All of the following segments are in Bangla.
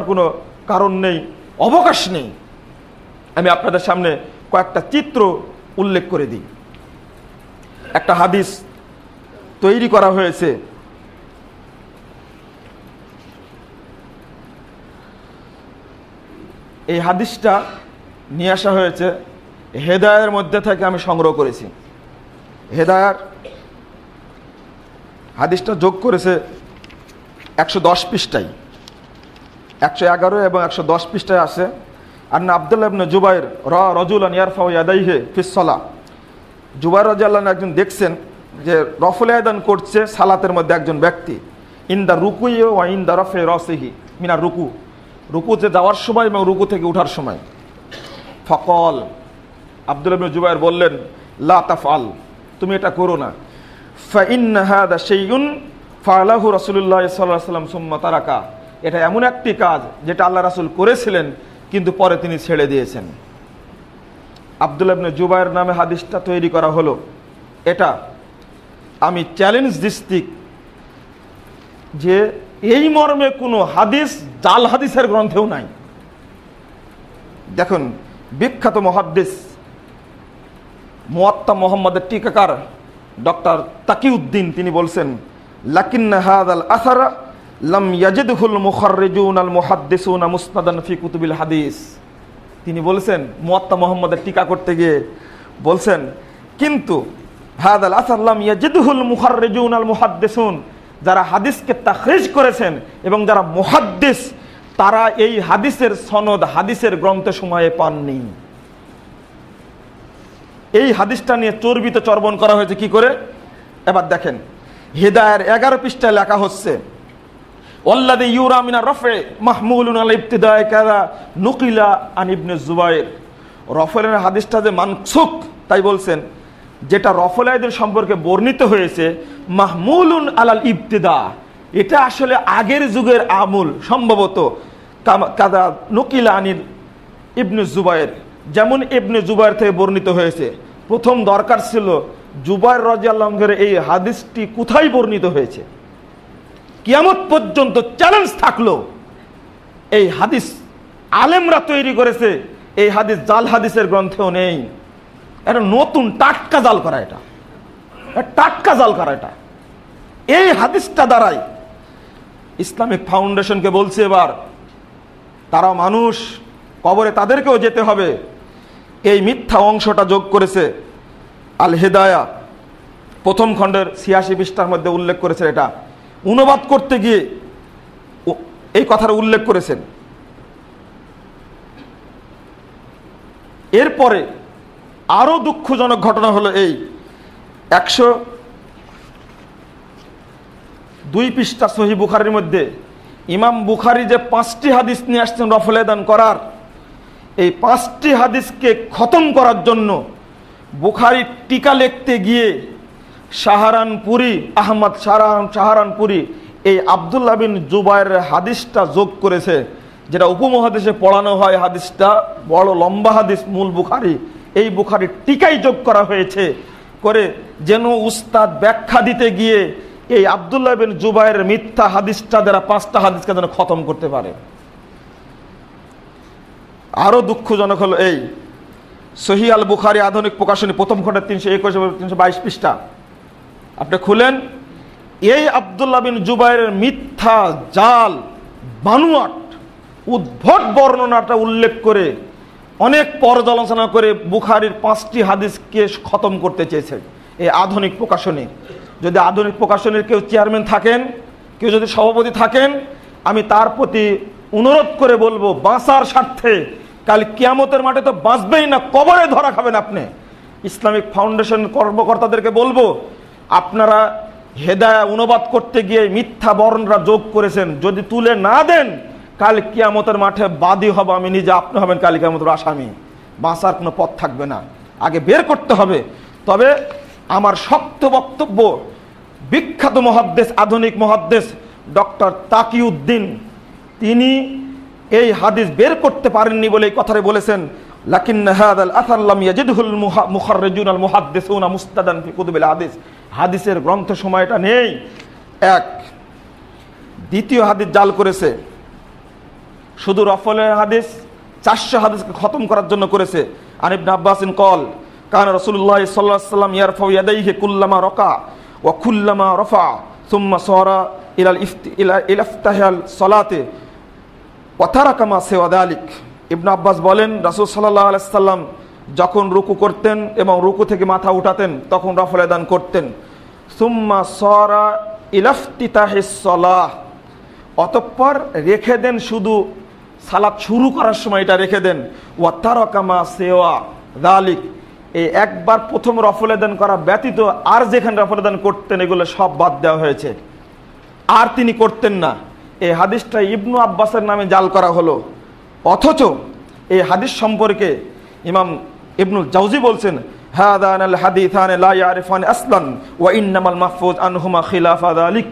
কোনো কারণ নেই, অবকাশ নেই। আমি আপনাদের সামনে কয়েকটা চিত্র উল্লেখ করে দিই। একটা হাদিস তৈরি করা হয়েছে। এই হাদিসটা নিয়ে আসা হয়েছে, হেদায়ের মধ্যে থেকে আমি সংগ্রহ করেছি। হেদায়ার হাদিসটা যোগ করেছে একশো দশ পৃষ্ঠায়। একশো এগারো এবং একশো দশ পৃষ্ঠায় আছে আর না আবদুল্লাহ ইবনে জুবাইর র রজুলান ইয়ারফা ইয়াদাইহে ফিসলা জুবাইর রাজিয়াল্লাহ একজন দেখছেন যে রফল আয়দান করছে সালাতের মধ্যে একজন ব্যক্তি ইন দা রুকুই ও ইন দা রফে রসিহি মিনা রুকু। রুকুতে যাওয়ার সময় এবং রুকু থেকে উঠার সময়। ফকল আব্দুল ইবনে জুবাইর বললেন, লা তাফআল, তুমি এটা করো না। ফা ফাইন হাদা শাইউন, ফালাহু রাসূলুল্লাহ সাল্লাল্লাহু আলাইহি সাল্লাম সুম্মা তারাকা। এটা এমন একটি কাজ যেটা আল্লাহ রাসুল করেছিলেন, কিন্তু পরে তিনি ছেড়ে দিয়েছেন। আব্দুল ইবনে জুবাইর নামে হাদিসটা তৈরি করা হলো, এটা আমি চ্যালেঞ্জ দিস্তিক যে এই মর্মে কোনো হাদিস, জাল হাদিসের গ্রন্থেও নাই। দেখুন, বিখ্যাত মহাদ্দিস মোয়াত্তা মোহাম্মদের টিকাকার ডক্টর তাকিউদ্দিন, তিনি বলছেন, লাকিন্না হাদাল আসারা লাম ইয়াজিদহুল মুখাররিজুন আল মুহাদ্দিসুন মুসনাদান ফি কুতুবিল হাদিস। তিনি বলছেন, মোয়াত্তা মোহাম্মদের টিকা করতে গিয়ে বলছেন, কিন্তু হাদাল আসার লাম ইয়াজিদহুল মুখাররিজুন আল মুহাদ্দিসুন, যারা হাদিসকে তাখরিজ করেছেন এবং যারা মুহাদ্দিস, তারা এই হাদিসের সনদ হাদিসের গ্রন্থ সময়ে পাননি। এই হাদিসটা নিয়ে চর্বিত চর্বণ করা হয়েছে কি করে? এবার দেখেন, হেদায়ের এগারো পৃষ্ঠায় লেখা হচ্ছে ওল্লাদি ইউরামিনা রফে মাহমুলুন আল ইবতিদায় কাদা নুকিলা আন ইবনে জুবাইর। রফলের হাদিসটা যে মানসুক তাই বলছেন, যেটা রফলাইদের সম্পর্কে বর্ণিত হয়েছে, মাহমুলুন আলাল ইবতিদা। এটা আসলে আগের যুগের আমুল, সম্ভবত কাদা নকিলা আনিল ইবনে জুবাইর। যেমন ইবনে জুবাইর থেকে বর্ণিত হয়েছে, প্রথম দরকার ছিল জুবাইর রাজিয়াল্লাহের এই হাদিসটি কোথায় বর্ণিত হয়েছে? কিয়ামত পর্যন্ত চ্যালেঞ্জ থাকল। এই হাদিস আলেমরা তৈরি করেছে, এই হাদিস জাল হাদিসের গ্রন্থেও নেই। এটা নতুন টাটকা জাল করা এটা। টাটকা জাল করা এটা। এই হাদিসটা দ্বারাই ইসলামিক ফাউন্ডেশনকে বলছে এবার তারা মানুষ, কবরে তাদেরকেও যেতে হবে। এই মিথ্যা অংশটা যোগ করেছে আল হেদায়া প্রথম খণ্ডের ছিয়াশি পৃষ্ঠার মধ্যে উল্লেখ করেছে এটা। অনুবাদ করতে গিয়ে এই কথার উল্লেখ করেছেন। এরপরে আরও দুঃখজনক ঘটনা হলো এই, একশো দুই পৃষ্ঠা সহি বুখারির মধ্যে ইমাম বুখারি যে পাঁচটি হাদিস নিয়ে আসছেন রফলেদান করার, এই পাঁচটি হাদিসকে খতম করার জন্য বুখারি টিকা লিখতে গিয়ে সাহারানপুরি আহমদ সাহারান সাহারানপুরি এই আবদুল্লাহ বিন জুবাইরের হাদিসটা যোগ করেছে, যেটা উপমহাদেশে পড়ানো হয় হাদিসটা, বড় লম্বা হাদিস, মূল বুখারি। এই বুখারি টিকাই যোগ করা হয়েছে করে যেন উস্তাদ ব্যাখ্যা দিতে গিয়ে এই আবদুল্লাহ বিন জুবাইরের মিথ্যা হাদিসটা দ্বারা পাঁচটা হাদিসকে যেন খতম করতে পারে। আরও দুঃখজনক হলো এই সহি আল বুখারি আধুনিক প্রকাশনী প্রথম খণ্ডের তিনশো একুশ তিনশো বাইশ পৃষ্ঠা। আপনি খুলেন, এই আবদুল্লাহ বিন জুবাইরের মিথ্যা জাল, বানুয়াট, উদ্ভট বর্ণনাটা উল্লেখ করে অনেক পর্যালোচনা করে বুখারির পাঁচটি হাদিসকে খতম করতে চেয়েছে এই আধুনিক প্রকাশনী। যদি আধুনিক প্রকাশনীর কেউ চেয়ারম্যান থাকেন, কেউ যদি সভাপতি থাকেন, আমি তার প্রতি অনুরোধ করে বলব, বাঁচার স্বার্থে কাল কিয়ামতের মাঠে তো বাঁচবেই না, কবরে ধরা খাবেন আপনি। ইসলামিক ফাউন্ডেশন কর্মকর্তাদেরকে বলব আপনারা হেদায়া অনুবাদ করতে গিয়ে মিথ্যা বর্ণরা যোগ করেছেন, যদি তুলে না দেন, কাল কিয়ামতের মাঠে বাদী হব আমি, নিজে আপনি হবেন কাল কিয়ামতের আসামি। বাঁচার কোনো পথ থাকবে না। আগে বের করতে হবে। তবে আমার শক্ত বক্তব্য, বিখ্যাত মহাদ্দেশ, আধুনিক মহাদ্দেশ, ডক্টর তাকিউদ্দিন, তিনি এই হাদিস বের করতে পারেননি বলে এই কথাটা বলেছেন লাকিন হাদাল আসার লাম ইয়াজিদহুল মুখাররিজুন আল মুহাদ্দিসুনা মুস্তাদান ফি কুতুবিল হাদিস। হাদিসের গ্রন্থ সময়টা নেই। এক, দ্বিতীয় হাদিস জাল করেছে। শুধু রফলের হাদিস, চারশো হাদিসকে খতম করার জন্য করেছে। আনিব আব্বাসিন কল, কান রসুল্লাহ সাল্লাহ সাল্লাম ইয়ারফাউ ইয়াদাইহে কুল্লামা রকা ও খুল্লামা রফা, সুম্মা সরা ইলাল ইফতি, ইলা ইলাফতাহাল সলাতে ওয়াতারাকামা সেওয়াদ আলিক ইবনু আব্বাস বলেন, রাসুল সাল্লাহ আলাইসাল্লাম যখন রুকু করতেন এবং রুকু থেকে মাথা উঠাতেন, তখন রফল দান করতেন। সুম্মা সরা ইলাফতিতাহিসলাহ অতঃপর রেখে দেন শুধু সালাত শুরু করার সময় এটা রেখে দেন। ওয়াতারকামা সেওয়া দালিক এই একবার প্রথম রফলেদান করা ব্যতীত আর যেখানে রফলেদান করতেন, এগুলো সব বাদ দেওয়া হয়েছে। আর তিনি করতেন না। এই হাদিসটা ইবনু আব্বাসের নামে জাল করা হলো। অথচ এই হাদিস সম্পর্কে ইমাম ইবনুল জাউজি বলছেন, হাদান আল হাদিথান লা ইয়ারিফান আসলান ওয়া ইন্নামাল মাহফুজ আনহুমা খিলাফা দালিক।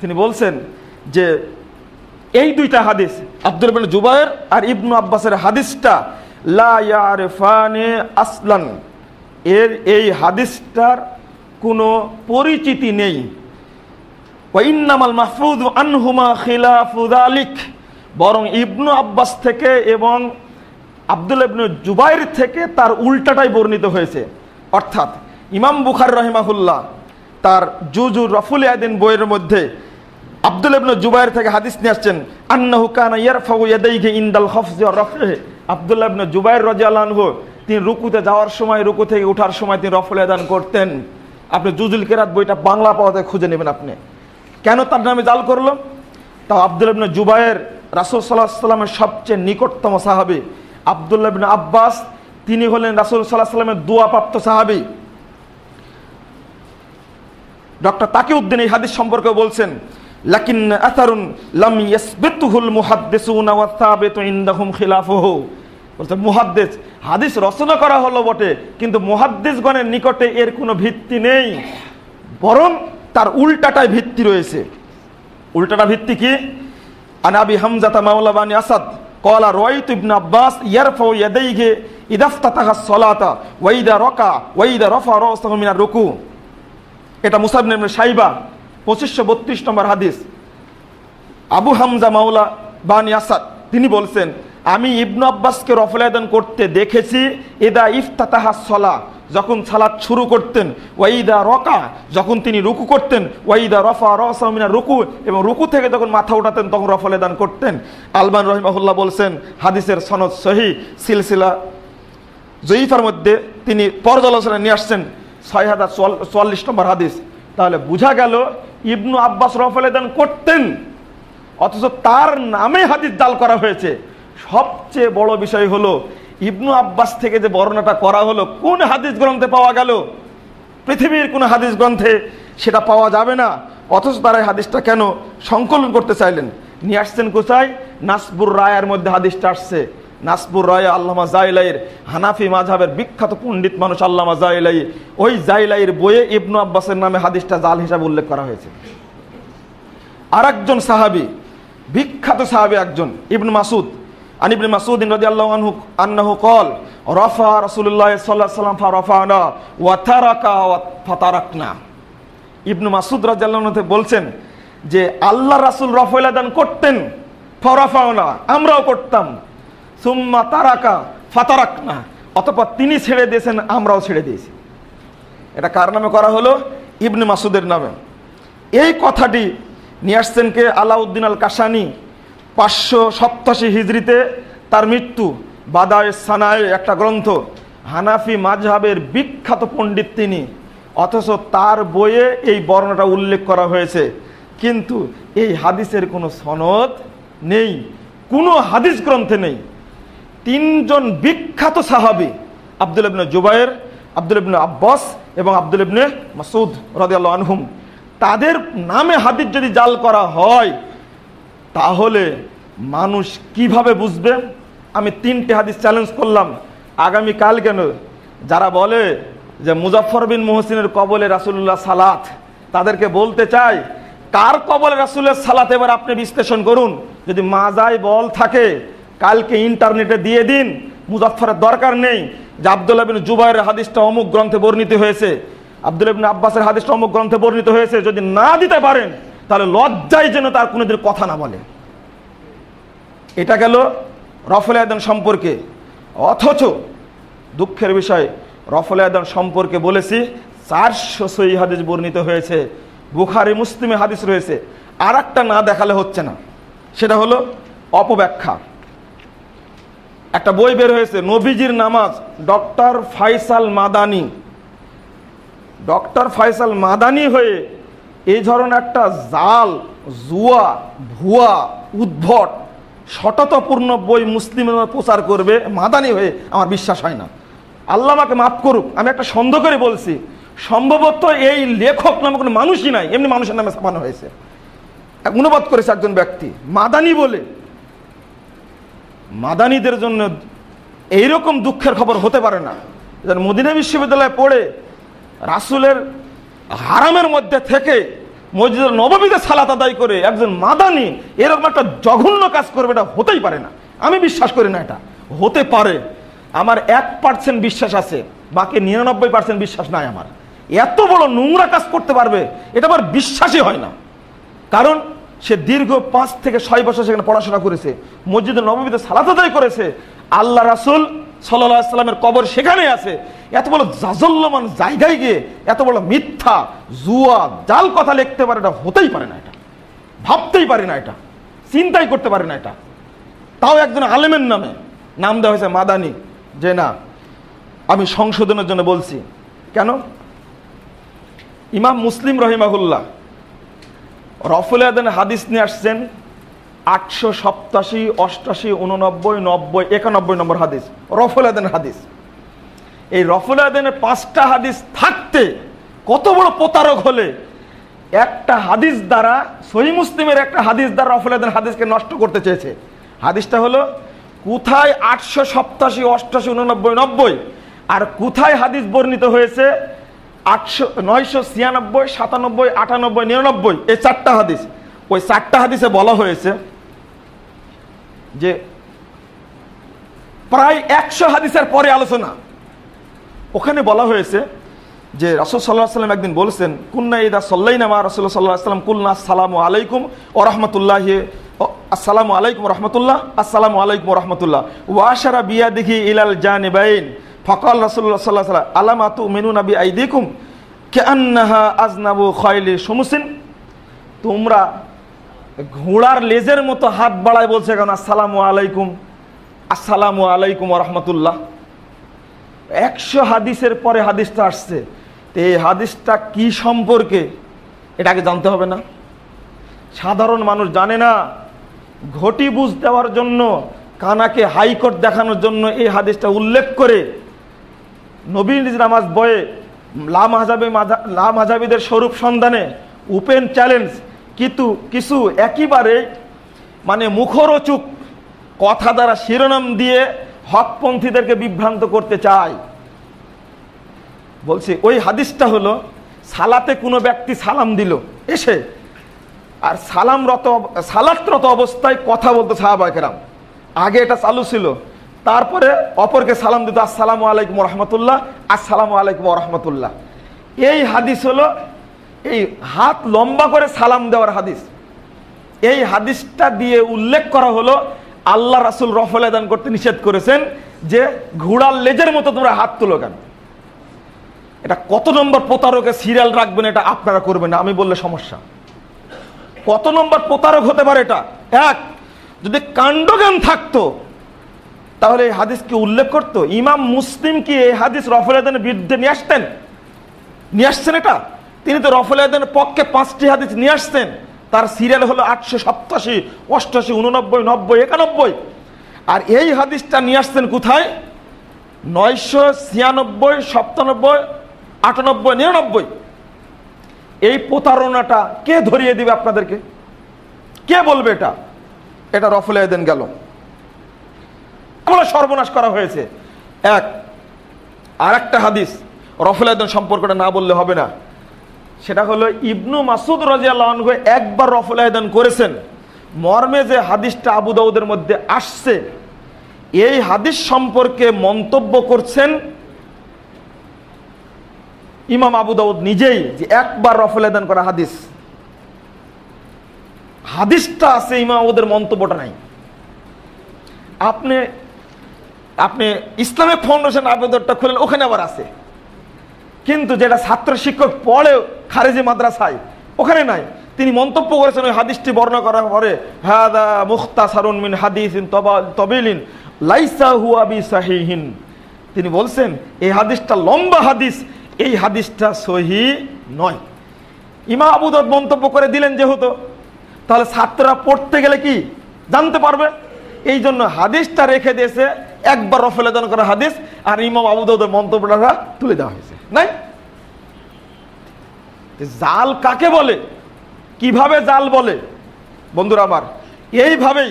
তিনি বলছেন যে, এই দুইটা হাদিস, আব্দুল বিন জুবায়ের আর ইবনু আব্বাসের হাদিসটা, লা ইয়ারিফানে আসলান। এর এই হাদিসটার কোনো পরিচিতি নেই। ওয়াইন্নামাল মাহফুজ আনহুমা খিলাফুদ আলিক বরং ইবনু আব্বাস থেকে এবং আব্দুল ইবনু জুবাইর থেকে তার উল্টাটাই বর্ণিত হয়েছে। অর্থাৎ ইমাম বুখার রহিমাহুল্লাহ তার জুজু রফুল আদিন বইয়ের মধ্যে আব্দুল ইবনু জুবাইর থেকে হাদিস নিয়ে আসছেন, আন্নাহু কানা ইয়ারফাউ ইয়াদাইহি ইনদাল খফজি ওয়া রাফহি। আব্দুল্লাহ ইবনু জুবাইর রাদিয়াল্লাহু তিনি রুকুতে যাওয়ার সময়, রুকু থেকে ওঠার সময় তিনি রফুল আদান করতেন। আপনি জুজুল কেরাত বইটা বাংলা পাওয়াতে খুঁজে নেবেন আপনি। কেন তার নামে জাল করল তাও আব্দুল ইবনে জুবায়ের রাসুল সাল্লাহ সাল্লামের সবচেয়ে নিকটতম সাহাবি আবদুল্লাহ ইবনে আব্বাস, তিনি হলেন রাসুল সাল্লাহ সাল্লামের দোয়াপ্রাপ্ত সাহাবি। ডক্টর তাকিউদ্দিন এই হাদিস সম্পর্কে বলছেন, লাকিন লাম ইয়াসবিতুহুল ওয়া সাবিতু ইনদাহুম খিলাফুহু। মুহাদ্দিস, হাদিস রচনা করা হলো বটে, কিন্তু মুহাদ্দিসগণের নিকটে এর কোনো ভিত্তি নেই, বরং তার উল্টাটায় ভিত্তি রয়েছে। উল্টাটা ভিত্তি কি? আনাবি হামজাতা মাওলা বানি আসাদ কলা রোয়াইত ইবনে আব্বাস ইয়ারফাউ ইয়াদাইহি ইদাফতাতাহা সলাতা ওয়াইদা রকা ওয়াইদা রফা রাসাহু মিনার রুকু এটা মুসাব ইবনে সাইবা পঁচিশশো বত্রিশ নম্বর হাদিস। আবু হামজা মাওলা বানি আসাদ, তিনি বলছেন, আমি ইবনু আব্বাসকে রফলায়দান করতে দেখেছি এদা ইফতাতাহা সলা যখন সালাত শুরু করতেন, ওয়াইদা রকা, যখন তিনি রুকু করতেন, ওয়াইদা রফা রসামিনা রুকু, এবং রুকু থেকে যখন মাথা উঠাতেন, তখন রফলে দান করতেন। আলবান রহিমাহুল্লাহ বলছেন, হাদিসের সনদ সহি, সিলসিলা জয়ীফার মধ্যে তিনি পর্যালোচনা নিয়ে আসছেন, ছয় হাজার চুয়াল্লিশ নম্বর হাদিস। তাহলে বোঝা গেল, ইবনু আব্বাস রফলে দান করতেন, অথচ তার নামে হাদিস জাল করা হয়েছে। সবচেয়ে বড় বিষয় হলো ইবনু আব্বাস থেকে যে বর্ণনাটা করা হলো, কোন হাদিস গ্রন্থে পাওয়া গেল? পৃথিবীর কোন হাদিস গ্রন্থে সেটা পাওয়া যাবে না। অথচ তারা হাদিসটা কেন সংকলন করতে চাইলেন? নিয়ে আসছেন কোথায়? নাসবুর রায়ের মধ্যে হাদিসটা আসছে। নাসবুর রায় আল্লামা জাইলাইয়ের হানাফি মাঝাবের বিখ্যাত পণ্ডিত মানুষ আল্লামা জাইলাই। ওই জাইলাইয়ের বইয়ে ইবনু আব্বাসের নামে হাদিসটা জাল হিসাবে উল্লেখ করা হয়েছে। আর একজন সাহাবি, বিখ্যাত সাহাবি একজন, ইবনু মাসুদ আন ইবনে মাসউদ রাদিয়াল্লাহু আনহু আন্নাহু قال রফা রাসূলুল্লাহ সাল্লাল্লাহু আলাইহি ওয়াসাল্লাম ফারাফানা ওয়া তারাকা ওয়া ফাতারাকনা ইবনু মাসুদ রাদিয়াল্লাহু আনহু বলছেন যে আল্লাহ রাসূল রফল দান করতেন ফারাফানা আমরাও করতাম সুম্মা তারাকা ফাতারাকনা অতঃপর তিনি ছেড়ে দিয়েছেন আমরাও ছেড়ে দিয়েছি এটা কার নামে করা হলো ইবনে মাসুদের নামে এই কথাটি নিয়ে আসছেন কে আলাউদ্দিন আল কাসানি পাঁচশো সপ্তাশি হিজড়িতে তার মৃত্যু বাদায় সানায় একটা গ্রন্থ। হানাফি মাঝহাবের বিখ্যাত পণ্ডিত তিনি। অথচ তার বইয়ে এই বর্ণটা উল্লেখ করা হয়েছে। কিন্তু এই হাদিসের কোনো সনদ নেই, কোনো হাদিস গ্রন্থে নেই। তিনজন বিখ্যাত সাহাবি, আব্দুল ইবনে জুবায়ের আব্দুল ইবনে আব্বাস এবং আব্দুল ইবনে মাসুদ রাদিয়াল্লাহু আনহুম, তাদের নামে হাদিস যদি জাল করা হয় তাহলে মানুষ কীভাবে বুঝবে? আমি তিনটে হাদিস চ্যালেঞ্জ করলাম। আগামী কাল কেন? যারা বলে যে মুজাফর বিন মোহসিনের কবলে রাসুল্লাহ সালাত, তাদেরকে বলতে চাই, কার কবলে রাসুলের সালাত এবার আপনি বিশ্লেষণ করুন। যদি মাজায় বল থাকে, কালকে ইন্টারনেটে দিয়ে দিন মুজাফরের দরকার নেই। যে আবদুল্লাহ বিন জুবাইয়ের হাদিসটা অমুক গ্রন্থে বর্ণিত হয়েছে আব্দুল ইবনে আব্বাসের হাদিসটা অমুক গ্রন্থে বর্ণিত হয়েছে, যদি না দিতে পারেন তাহলে লজ্জায় যেন তার কোনোদিন কথা না বলে। এটা গেল রফল আয়দান সম্পর্কে। অথচ দুঃখের বিষয়, রফল আয়দান সম্পর্কে বলেছি, চারশো সই হাদিস বর্ণিত হয়েছে, বুখারি, মুসলিমে হাদিস রয়েছে। আর একটা না দেখালে হচ্ছে না। সেটা হলো অপব্যাখ্যা। একটা বই বের হয়েছে, নবীজির নামাজ, ডক্টর ফাইসাল মাদানি। ডক্টর ফাইসাল মাদানি হয়ে এই ধরনের একটা জাল, জুয়া, ভুয়া, উদ্ভট, সততপূর্ণ বই মুসলিমের প্রচার করবে, মাদানি হয়ে আমার বিশ্বাস হয় না। আল্লাহ আমাকে মাফ করুক, আমি একটা সন্দেহ করে বলছি, সম্ভবত এই লেখক নামে কোনো মানুষই নাই, এমনি মানুষের নামে ছাপানো হয়েছে। অনুবাদ করেছে একজন ব্যক্তি, মাদানি বলে। মাদানিদের জন্য এইরকম দুঃখের খবর হতে পারে না। মদিনা বিশ্ববিদ্যালয়ে পড়ে, রাসুলের হারামের মধ্যে থেকে মসজিদের নবমীতে সালাত আদায় করে একজন মাদানি এরকম একটা জঘন্য কাজ করবে, এটা হতেই পারে না। আমি বিশ্বাস করি না এটা। হতে পারে। আমার এক পার্সেন্ট বিশ্বাস আছে, বাকি নিরানব্বই পার্সেন্ট বিশ্বাস নাই আমার। এত বড় নোংরা কাজ করতে পারবে, এটা আমার বিশ্বাসই হয় না। কারণ সে দীর্ঘ পাঁচ থেকে ছয় বছর সেখানে পড়াশোনা করেছে, মসজিদের নবমীতে সালাত আদায় করেছে, আল্লাহ রাসুল সাল্লামের কবর সেখানে আছে। এত বড় জাজল্যমান জায়গায় গিয়ে এত বড় মিথ্যা, জুয়া, জাল কথা লিখতে পারে এটা হতেই পারে না এটা। ভাবতেই পারে না এটা। চিন্তাই করতে পারে না এটা। তাও একজন আলেমের নামে নাম দেওয়া হয়েছে মাদানি। যে না, আমি সংশোধনের জন্য বলছি। কেন? ইমাম মুসলিম রহিমাহুল্লাহ রফুল হাদিস নিয়ে আসছেন। আটশো সপ্তাশি, অষ্টাশি উননব্বই নব্বই, একানব্বই নম্বর হাদিস। রফুল আদান হাদিস। এই রফুল আদানের পাঁচটা হাদিস থাকতে কত বড় প্রতারক হলে একটা হাদিস দ্বারা, সহি মুসলিমের একটা হাদিস দ্বারা রফুল আদান হাদিসকে নষ্ট করতে চেয়েছে। হাদিসটা হলো, কোথায় আটশো সপ্তাশি, অষ্টাশি উননব্বই নব্বই, আর কোথায় হাদিস বর্ণিত হয়েছে আটশো, নয়শো ছিয়ানব্বই, সাতানব্বই, আটানব্বই, নিরানব্বই, এই চারটা হাদিস। ওই চারটা হাদিসে বলা হয়েছে যে প্রায় একশো হাদিসের পরে আলোচনা। ওখানে বলা হয়েছে যে রসুল সাল্লাহ সাল্লাম একদিন বলেছেন, কুন্না ইদা সল্লাই নামা রসুল্লাহ সাল্লাহ সাল্লাম কুলনা আসসালামু আলাইকুম ও রহমতুল্লাহ আসসালামু আলাইকুম রহমতুল্লাহ, আসসালামু আলাইকুম রহমতুল্লাহ ওয়াশারা বিয়া দেখি ইলাল জানিবাইন। ফকাল রসুল্লাহ সাল্লাহ সাল্লাম আলামাতু মেনু নবী আইদিকুম কে আন্নাহা আজনাবু খয়লি সমুসিন তোমরা ঘোড়ার লেজের মতো হাত বাড়ায় বলছে কেন, আসসালামু আলাইকুম আসসালামু আলাইকুম রহমতুল্লাহ। একশো হাদিসের পরে হাদিসটা আসছে। তো এই হাদিসটা কি সম্পর্কে এটাকে জানতে হবে না। সাধারণ মানুষ জানে না। ঘটি বুঝ দেওয়ার জন্য, কানাকে হাইকোর্ট দেখানোর জন্য এই হাদিসটা উল্লেখ করে নবীন নামাজ বয়ে লা মাহাজাবি লা মাঝাবিদের স্বরূপ সন্ধানে উপেন চ্যালেঞ্জ কিন্তু কিছু একেবারে মানে মুখরোচুক কথা দ্বারা শিরোনাম দিয়ে হকপন্থীদেরকে বিভ্রান্ত করতে চায়। বলছি, ওই হাদিসটা হলো, সালাতে কোনো ব্যক্তি সালাম দিল, এসে, আর সালামরত সালাতরত অবস্থায় কথা বলতো সাহাবাকেরাম আগে এটা চালু ছিল, তারপরে অপরকে সালাম দিত, আসসালামু আলাইকুম রহমতুল্লাহ, আসসালামু আলাইকুম রহমতুল্লাহ। এই হাদিস হলো এই হাত লম্বা করে সালাম দেওয়ার হাদিস। এই হাদিসটা দিয়ে উল্লেখ করা হলো, আল্লাহ রাসুল রফল দান করতে নিষেধ করেছেন যে ঘোড়ার লেজের মতো তোমরা হাত তুলো কেন? এটা কত নম্বর প্রতারকে সিরিয়াল রাখবেন এটা আপনারা করবেন আমি বললে সমস্যা। কত নম্বর প্রতারক হতে পারে এটা? এক, যদি কাণ্ডজ্ঞান থাকতো, তাহলে এই হাদিস কি উল্লেখ করতো? ইমাম মুসলিম কি এই হাদিস রফল আদানের বিরুদ্ধে নিয়ে আসতেন? নিয়ে আসছেন এটা? তিনি তো রফল আদানের পক্ষে পাঁচটি হাদিস নিয়ে আসতেন তার সিরিয়াল হলো আটশো সপ্তাশি অষ্টাশি, উননব্বই, নব্বই, একানব্বই। আর এই হাদিসটা নিয়ে আসছেন কোথায়? নয়শো ছিয়ানব্বই সপ্তানব্বই আটানব্বই, নিরানব্বই। এই প্রতারণাটা কে ধরিয়ে দিবে আপনাদেরকে? কে বলবে এটা? এটা রফল আয়দেন গেল সর্বনাশ করা হয়েছে। এক আর একটা হাদিস রফল আয়দেন সম্পর্কটা না বললে হবে না। সেটা হলো ইবনু মাসুদ রাজিয়াল্লাহ একবার রফল আয়দান করেছেন। মর্মে যে হাদিসটা আবু দাউদের মধ্যে আসছে, এই হাদিস সম্পর্কে মন্তব্য করছেন ইমাম আবু দাউদ নিজেই যে একবার রফল আয়দান করা হাদিস। হাদিসটা আছে ইমাম আবুদের মন্তব্যটা নাই। আপনি আপনি ইসলামিক ফাউন্ডেশন আবেদনটা খুলেন, ওখানে আবার আছে। কিন্তু যেটা ছাত্র শিক্ষক পড়ে খারেজি মাদ্রাসায়, ওখানে নাই। তিনি মন্তব্য করেছেন ওই হাদিসটি বর্ণনা করার পরে, হাদা মুখতাসারুন মিন হাদিসিন তবিলিন লাইসা হুয়া বি সাহিহিন। তিনি বলছেন, এই হাদিসটা লম্বা হাদিস, এই হাদিসটা সহি নয়। ইমা আবুদত মন্তব্য করে দিলেন যেহেতু, তাহলে ছাত্ররা পড়তে গেলে কি জানতে পারবে? এই জন্য হাদিসটা রেখে দিয়েছে, একবার রফেলেদন করা হাদিস, আর ইমাম আবুদতের মন্তব্যটা তুলে দেওয়া হয়েছে। নাই? জাল কাকে বলে? কীভাবে জাল বলে? বন্ধুরা আমার এইভাবেই